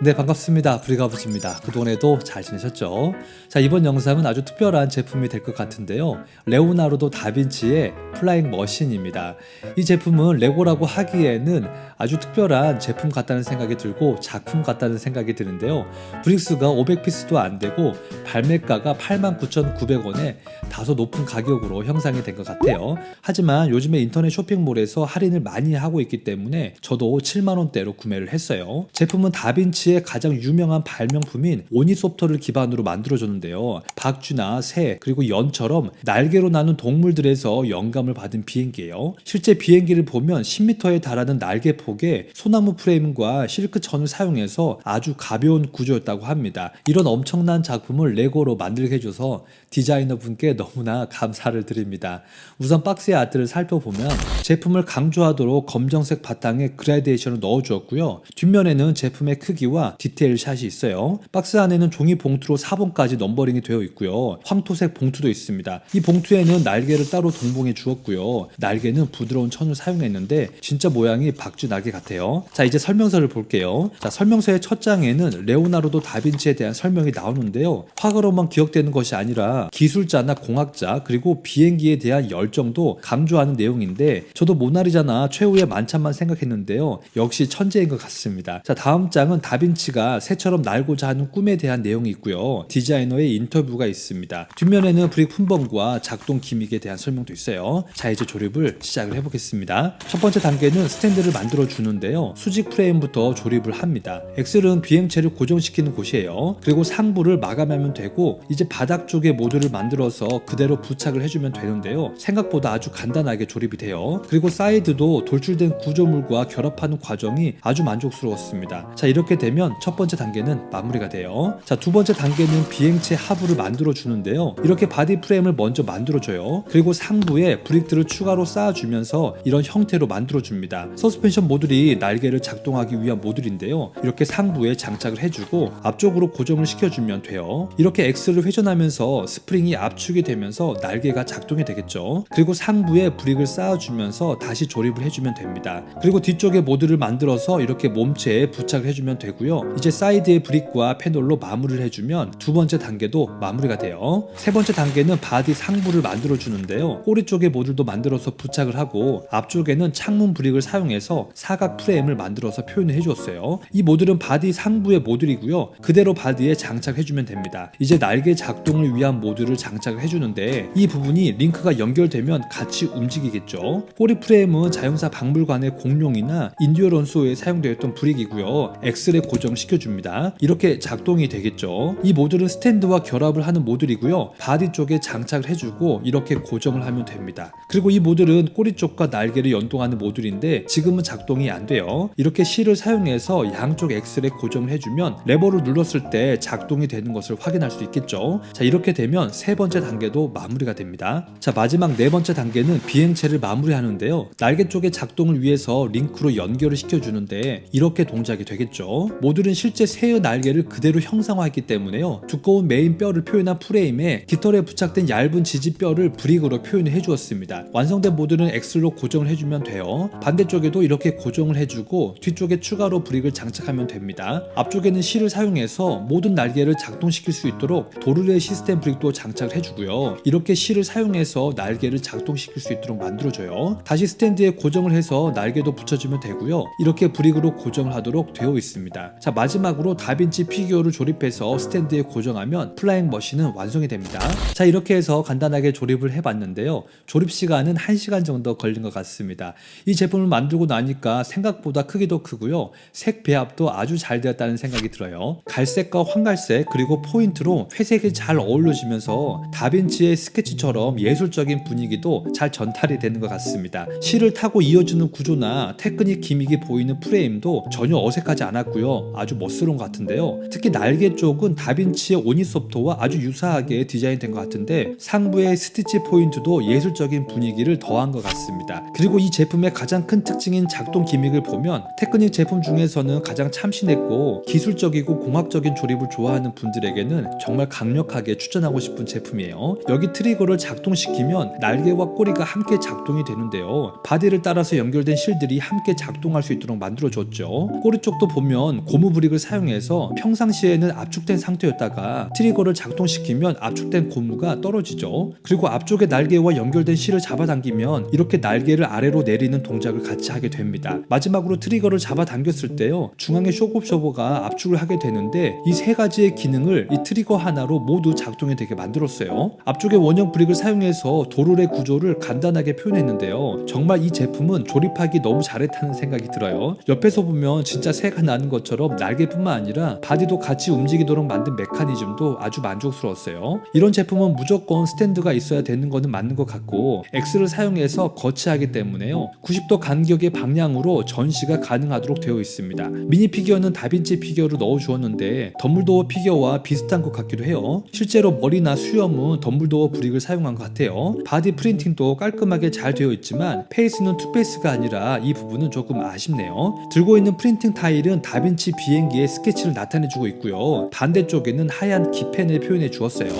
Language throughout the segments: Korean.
네 반갑습니다. 브리가부지입니다. 그동안에도 잘 지내셨죠? 자 이번 영상은 아주 특별한 제품이 될 것 같은데요. 레오나르도 다빈치의 플라잉 머신입니다. 이 제품은 레고라고 하기에는 아주 특별한 제품 같다는 생각이 들고 작품 같다는 생각이 드는데요. 브릭스가 500피스도 안 되고 발매가가 89,900원에 다소 높은 가격으로 형성이 된 것 같아요. 하지만 요즘에 인터넷 쇼핑몰에서 할인을 많이 하고 있기 때문에 저도 7만원대로 구매를 했어요. 제품은 다빈 치의 가장 유명한 발명품인 오니소프트를 기반으로 만들어졌는데요. 박쥐나 새 그리고 연처럼 날개로 나는 동물들에서 영감을 받은 비행기예요. 실제 비행기를 보면 10m에 달하는 날개 폭에 소나무 프레임과 실크 천을 사용해서 아주 가벼운 구조였다고 합니다. 이런 엄청난 작품을 레고로 만들게 해줘서 디자이너 분께 너무나 감사를 드립니다. 우선 박스의 아트를 살펴보면 제품을 강조하도록 검정색 바탕에 그라데이션을 넣어주었고요. 뒷면에는 제품의 크기 와 디테일 샷이 있어요. 박스 안에는 종이 봉투로 4번까지 넘버링이 되어 있고요. 황토색 봉투도 있습니다. 이 봉투에는 날개를 따로 동봉해 주었고요. 날개는 부드러운 천을 사용했는데 진짜 모양이 박쥐 날개 같아요. 자 이제 설명서를 볼게요. 자 설명서의 첫 장에는 레오나르도 다빈치에 대한 설명이 나오는데요. 화가로만 기억되는 것이 아니라 기술자나 공학자 그리고 비행기에 대한 열정도 강조하는 내용인데 저도 모나리자나 최후의 만찬만 생각했는데요. 역시 천재인 것 같습니다. 자 다음 장은 다빈치가 새처럼 날고자 하는 꿈에 대한 내용이 있고요. 디자이너의 인터뷰가 있습니다. 뒷면에는 브릭 품번과 작동 기믹에 대한 설명도 있어요. 자 이제 조립을 시작을 해보겠습니다. 첫 번째 단계는 스탠드를 만들어 주는데요. 수직 프레임부터 조립을 합니다. 엑셀은 비행체를 고정시키는 곳이에요. 그리고 상부를 마감하면 되고 이제 바닥 쪽에 모듈을 만들어서 그대로 부착을 해주면 되는데요. 생각보다 아주 간단하게 조립이 돼요. 그리고 사이드도 돌출된 구조물과 결합하는 과정이 아주 만족스러웠습니다. 자 이렇게 되면 첫 번째 단계는 마무리가 돼요. 자 두 번째 단계는 비행체 하부를 만들어 주는데요. 이렇게 바디 프레임을 먼저 만들어 줘요. 그리고 상부에 브릭들을 추가로 쌓아 주면서 이런 형태로 만들어 줍니다. 서스펜션 모듈이 날개를 작동하기 위한 모듈인데요. 이렇게 상부에 장착을 해 주고 앞쪽으로 고정을 시켜 주면 돼요. 이렇게 X를 회전하면서 스프링이 압축이 되면서 날개가 작동이 되겠죠. 그리고 상부에 브릭을 쌓아 주면서 다시 조립을 해 주면 됩니다. 그리고 뒤쪽에 모듈을 만들어서 이렇게 몸체에 부착을 해 주면 되고요. 이제 사이드의 브릭과 패널로 마무리를 해주면 두 번째 단계도 마무리가 돼요. 세 번째 단계는 바디 상부를 만들어 주는데요. 꼬리 쪽에 모듈도 만들어서 부착을 하고 앞쪽에는 창문 브릭을 사용해서 사각 프레임을 만들어서 표현을 해주었어요. 이 모듈은 바디 상부의 모듈이고요. 그대로 바디에 장착해주면 됩니다. 이제 날개 작동을 위한 모듈을 장착을 해주는데 이 부분이 링크가 연결되면 같이 움직이겠죠. 꼬리 프레임은 자동차 박물관의 공룡이나 인디오런소에 사용되었던 브릭이고요. 엑셀에 고정시켜줍니다. 이렇게 작동이 되겠죠. 이 모듈은 스탠드와 결합을 하는 모듈이고요. 바디 쪽에 장착을 해주고 이렇게 고정을 하면 됩니다. 그리고 이 모듈은 꼬리 쪽과 날개를 연동하는 모듈인데 지금은 작동이 안 돼요. 이렇게 실을 사용해서 양쪽 엑셀에 고정을 해주면 레버를 눌렀을 때 작동이 되는 것을 확인할 수 있겠죠. 자 이렇게 되면 세 번째 단계도 마무리가 됩니다. 자 마지막 네 번째 단계는 비행체를 마무리하는데요. 날개 쪽의 작동을 위해서 링크로 연결을 시켜주는데 이렇게 동작이 되겠죠. 모듈은 실제 새의 날개를 그대로 형상화했기 때문에요. 두꺼운 메인 뼈를 표현한 프레임에 깃털에 부착된 얇은 지지 뼈를 브릭으로 표현을 해주었습니다. 완성된 모듈은 엑셀로 고정을 해주면 돼요. 반대쪽에도 이렇게 고정을 해주고 뒤쪽에 추가로 브릭을 장착하면 됩니다. 앞쪽에는 실을 사용해서 모든 날개를 작동시킬 수 있도록 도르레 시스템 브릭도 장착을 해주고요. 이렇게 실을 사용해서 날개를 작동시킬 수 있도록 만들어줘요. 다시 스탠드에 고정을 해서 날개도 붙여주면 되고요. 이렇게 브릭으로 고정을 하도록 되어 있습니다. 자 마지막으로 다빈치 피규어를 조립해서 스탠드에 고정하면 플라잉 머신은 완성이 됩니다. 자 이렇게 해서 간단하게 조립을 해봤는데요. 조립 시간은 1시간 정도 걸린 것 같습니다. 이 제품을 만들고 나니까 생각보다 크기도 크고요. 색 배합도 아주 잘 되었다는 생각이 들어요. 갈색과 황갈색 그리고 포인트로 회색이 잘 어우러지면서 다빈치의 스케치처럼 예술적인 분위기도 잘 전달이 되는 것 같습니다. 실을 타고 이어지는 구조나 테크닉 기믹이 보이는 프레임도 전혀 어색하지 않았고요. 아주 멋스러운 것 같은데요. 특히 날개 쪽은 다빈치의 오니소프트와 아주 유사하게 디자인된 것 같은데 상부의 스티치 포인트도 예술적인 분위기를 더한 것 같습니다. 그리고 이 제품의 가장 큰 특징인 작동 기믹을 보면 테크닉 제품 중에서는 가장 참신했고 기술적이고 공학적인 조립을 좋아하는 분들에게는 정말 강력하게 추천하고 싶은 제품이에요. 여기 트리거를 작동시키면 날개와 꼬리가 함께 작동이 되는데요. 바디를 따라서 연결된 실들이 함께 작동할 수 있도록 만들어줬죠. 꼬리 쪽도 보면 보면 고무 브릭을 사용해서 평상시에는 압축된 상태였다가 트리거를 작동시키면 압축된 고무가 떨어지죠. 그리고 앞쪽의 날개와 연결된 실을 잡아당기면 이렇게 날개를 아래로 내리는 동작을 같이 하게 됩니다. 마지막으로 트리거를 잡아당겼을 때요. 중앙의 쇼급쇼버가 압축을 하게 되는데 이 세 가지의 기능을 이 트리거 하나로 모두 작동이 되게 만들었어요. 앞쪽의 원형 브릭을 사용해서 도르의 구조를 간단하게 표현했는데요. 정말 이 제품은 조립하기 너무 잘했다는 생각이 들어요. 옆에서 보면 진짜 새가 나는 것처럼 날개뿐만 아니라 바디도 같이 움직이도록 만든 메커니즘도 아주 만족스러웠어요. 이런 제품은 무조건 스탠드가 있어야 되는 거는 맞는 것 같고 X를 사용해서 거치하기 때문에요. 90도 간격의 방향으로 전시가 가능하도록 되어 있습니다. 미니 피규어는 다빈치 피규어로 넣어 주었는데 덤블도어 피규어와 비슷한 것 같기도 해요. 실제로 머리나 수염은 덤블도어 브릭을 사용한 것 같아요. 바디 프린팅도 깔끔하게 잘 되어 있지만 페이스는 투페이스가 아니라 이 부분은 조금 아쉽네요. 들고 있는 프린팅 타일은 다 빈치 비행기의 스케치를 나타내주고 있고요. 반대쪽에는 하얀 기펜을 표현해 주었어요.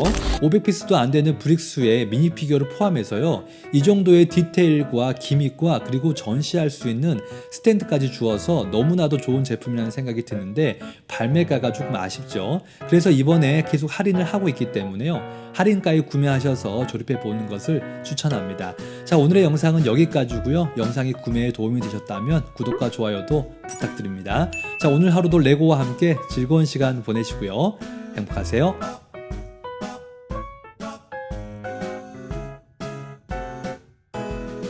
500피스도 안 되는 브릭수의 미니 피규어를 포함해서요. 이 정도의 디테일과 기믹과 그리고 전시할 수 있는 스탠드까지 주어서 너무나도 좋은 제품이라는 생각이 드는데 발매가가 조금 아쉽죠. 그래서 이번에 계속 할인을 하고 있기 때문에요. 할인가에 구매하셔서 조립해 보는 것을 추천합니다. 자, 오늘의 영상은 여기까지고요. 영상이 구매에 도움이 되셨다면 구독과 좋아요도 부탁드립니다. 자, 오늘 하루도 레고와 함께 즐거운 시간 보내시고요. 행복하세요.